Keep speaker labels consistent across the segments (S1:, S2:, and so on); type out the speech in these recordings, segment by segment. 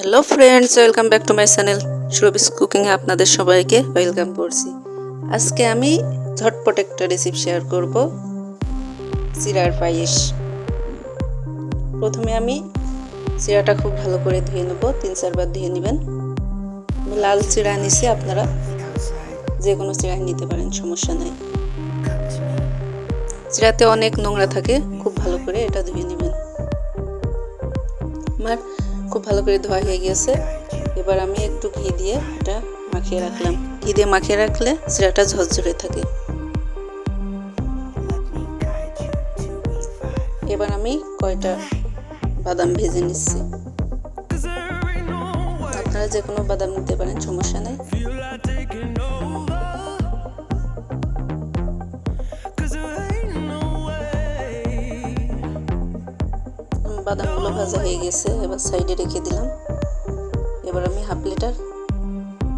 S1: Hello friends welcome back to my channel সুরবিস কুকিংয়ে আপনাদের সবাইকে ওয়েলকাম করছি। আজকে আমি ঝটপট একটা রেসিপি শেয়ার করব চিরার পায়েস। প্রথমে আমি চিরাটা খুব ভালো করে ধুয়ে নেব, তিন চারবার ধুয়ে নেবেন। লাল চিরা নিছি আপনারা যে কোনো চিরাই নিতে পারেন, সমস্যা নাই। চিরাতে অনেক নোংরা থাকে, খুব ভালো করে এটা ধুয়ে নেবেন। আমার খুব ভালো করে ধোয়া হয়ে গিয়েছে। এবার আমি একটু ঘি দিয়ে এটা মাখিয়ে রাখলাম। ঘি দিয়ে মাখিয়ে রাখলে চিরাটা ঝরঝরে থাকে। এবার আমি কয়টা বাদাম ভেজে নিচ্ছি। আপনারা যে কোনো বাদাম নিতে পারেন, সমস্যা নেই। বাদামগুলো ভাজা হয়ে গেছে এবার সাইডে রেখে দিলাম এবার আমি হাফ লিটার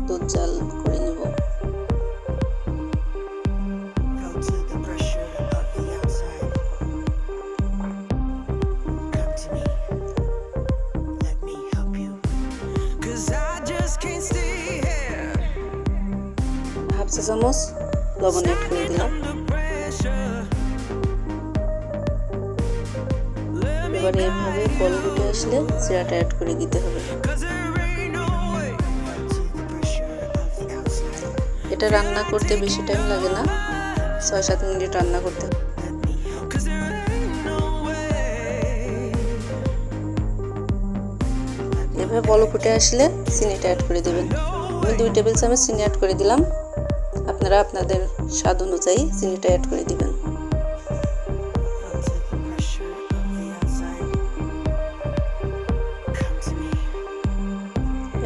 S1: দুধ জাল করে নেব. হাফ চা চামচ লবণ অ্যাড করে দিলাম এবারে এভাবে বল আসলে চিরাটা অ্যাড করে দিতে হবে. এটা রান্না করতে বেশি টাইম লাগে না ছয় সাত মিনিট রান্না করতে. এভাবে বল ফুটে আসলে চিনিটা অ্যাড করে দেবেন আমি দুই টেবিল চামচ চিনি অ্যাড করে দিলাম আপনারা আপনাদের স্বাদ অনুযায়ী চিনিটা অ্যাড করে দিবেন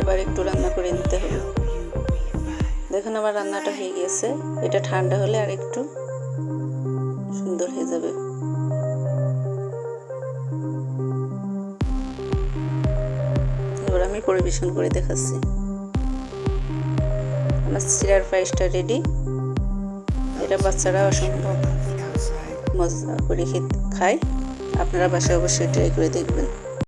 S1: এবার একটু রান্না করে নিতে হবে. দেখুন আমার রান্নাটা হয়ে গিয়েছে। এটা ঠান্ডা হলে আর একটু সুন্দর হয়ে যাবে। এবার আমি পরিবেশন করে দেখাচ্ছি। আমার সিরার পায়েসটা রেডি এটা বাচ্চারা অসম্ভব মজা করে খেতে খায়। আপনারা বাসায় অবশ্যই ট্রাই করে দেখবেন।